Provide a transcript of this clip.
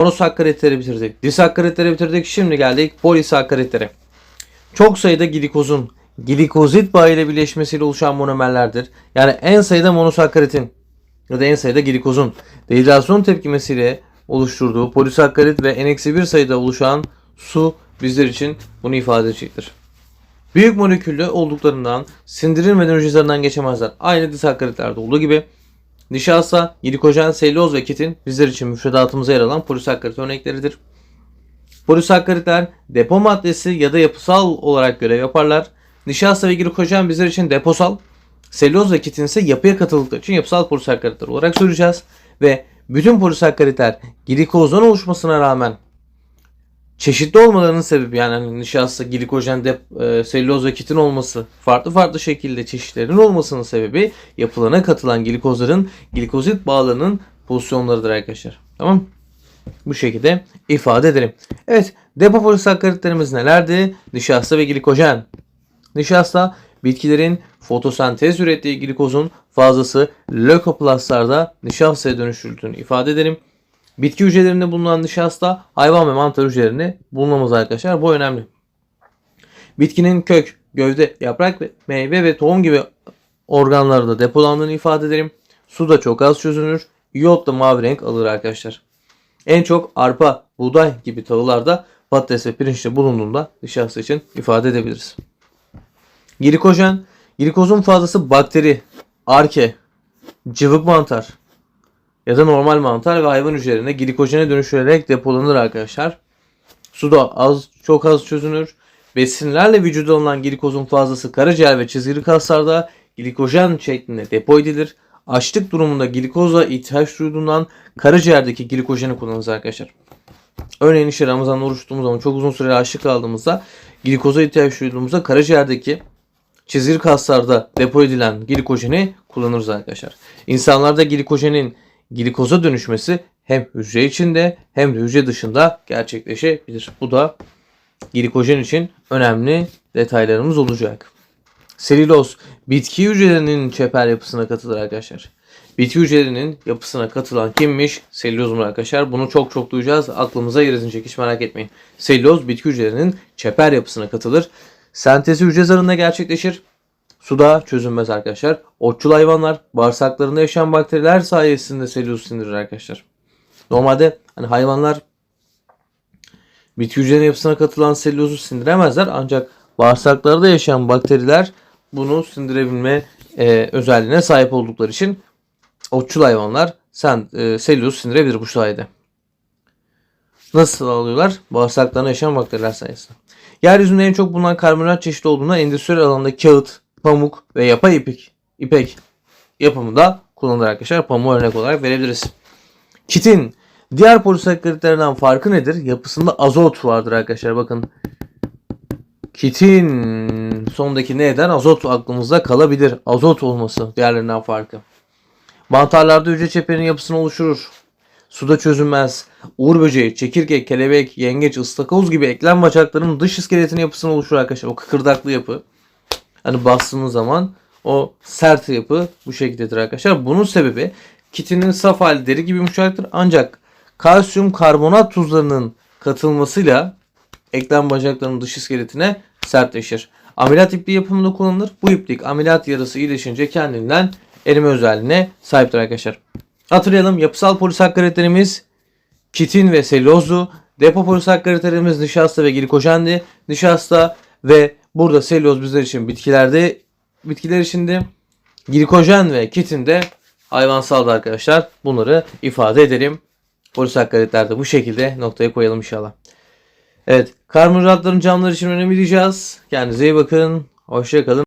monosakkaritleri bitirdik. Disakkaritleri bitirdik. Şimdi geldik polisakaritlere. Çok sayıda glikozun glikozit bağı ile birleşmesiyle oluşan monomerlerdir. Yani en sayıda monosakkaritin ya da en sayıda glikozun dehidrasyon tepkimesiyle oluşturduğu polisakkarit ve n-1 sayıda oluşan su bizler için bunu ifade edecektir. Büyük moleküllü olduklarından sindirilmeden hücrelerinden geçemezler. Aynı disakkaritlerde olduğu gibi nişasta, glikojen, selüloz ve kitin bizler için müfredatımıza yer alan polisakkarit örnekleridir. Polisakkaritler depo maddesi ya da yapısal olarak görev yaparlar. Nişasta ve glikojen bizler için deposal, selüloz ve kitin ise yapıya katıldıkları için yapısal polisakkaritler olarak söyleyeceğiz. Ve bütün polisakkaritler glikozdan oluşmasına rağmen çeşitli olmalarının sebebi yani hani nişasta, glikojen, de, e, selüloz ve kitin olması farklı farklı şekilde çeşitlerinin olmasının sebebi yapılarına katılan glikozların glikozit bağlarının pozisyonlarıdır arkadaşlar. Tamam? Bu şekilde ifade edelim. Evet, depo polisakkaritlerimiz nelerdi? Nişasta ve glikojen. Nişasta bitkilerin fotosentez ürettiği glikozun fazlası lökoplastlarda nişastaya dönüştürüldüğünü ifade edelim. Bitki hücrelerinde bulunan nişasta hayvan ve mantar hücrelerinde bulunamaz arkadaşlar. Bu önemli. Bitkinin kök, gövde, yaprak, ve meyve ve tohum gibi organlarda depolandığını ifade edelim. Suda çok az çözünür. İyot da mavi renk alır arkadaşlar. En çok arpa, buğday gibi tahıllarda patates ve pirinçte bulunduğunda nişasta için ifade edebiliriz. Glikojen, glikozun fazlası bakteri, arke, cıvık mantar ya da normal mantar ve hayvan hücrelerine glikojene dönüştürülerek depolanır arkadaşlar. Suda az çok az çözünür. Besinlerle vücuda alınan glikozun fazlası karaciğer ve çizgili kaslarda glikojen şeklinde depo edilir. Açlık durumunda glikoza ihtiyaç duyduğundan karaciğerdeki glikojeni kullanırız arkadaşlar. Örneğin işte Ramazan'da oruç tuttuğumuz zaman çok uzun süre açlık kaldığımızda glikoza ihtiyaç duyduğumuzda karaciğerdeki çizgili kaslarda depo edilen glikojeni kullanırız arkadaşlar. İnsanlarda glikojenin glikoza dönüşmesi hem hücre içinde hem de hücre dışında gerçekleşebilir. Bu da glikojen için önemli detaylarımız olacak. Selüloz bitki hücrelerinin çeper yapısına katılır arkadaşlar. Bitki hücrelerinin yapısına katılan kimmiş? Selülozmuş arkadaşlar. Bunu çok çok duyacağız. Aklımıza yer edinecek hiç merak etmeyin. Selüloz bitki hücrelerinin çeper yapısına katılır. Sentezi hücre zarında gerçekleşir. Suda çözünmez arkadaşlar. Otçul hayvanlar bağırsaklarında yaşayan bakteriler sayesinde selüloz sindirir arkadaşlar. Normalde hani hayvanlar bitki hücrelerinin yapısına katılan selülozu sindiremezler ancak bağırsaklarda yaşayan bakteriler bunu sindirebilme e, özelliğine sahip oldukları için otçul hayvanlar sen e, selüloz sindirebilir bu sayede. Nasıl alıyorlar? Bağırsaklarında yaşayan bakteriler sayesinde. Yeryüzünde en çok bulunan karbonhidrat çeşidi olduğunda endüstriyel alanda kağıt, pamuk ve yapay ipek, ipek yapımında kullanılır arkadaşlar. Pamuğu örnek olarak verebiliriz. Kitin diğer polisakaritlerinden farkı nedir? Yapısında azot vardır arkadaşlar. Bakın kitin sondaki neden azot aklımızda kalabilir. Azot olması diğerlerinden farkı. Mantarlarda hücre çeperinin yapısını oluşturur. Suda çözünmez. Uğur böceği, çekirge, kelebek, yengeç, ıstakoz gibi eklem bacaklarının dış iskeletinin yapısını oluşturur arkadaşlar. O kıkırdaklı yapı. Hani bastığınız zaman o sert yapı bu şekildedir arkadaşlar. Bunun sebebi kitinin saf hali deri gibi yumuşaktır. Ancak kalsiyum karbonat tuzlarının katılmasıyla eklem bacaklarının dış iskeletine sertleşir. Ameliyat ipliği yapımında kullanılır. Bu iplik ameliyat yarası iyileşince kendinden erime özelliğine sahiptir arkadaşlar. Hatırlayalım yapısal polisakkaritlerimiz kitin ve selülozu, depo polisakkaritlerimiz nişasta ve glikojendi. Nişasta ve burada selüloz bizler için bitkilerde bitkiler içinde glikojen ve kitin de hayvansalda arkadaşlar. Bunları ifade edelim. Polisakkaritlerde bu şekilde noktaya koyalım inşallah. Evet, karbonhidratların canlılar için önemi diyeceğiz. Kendinize iyi bakın. Hoşçakalın.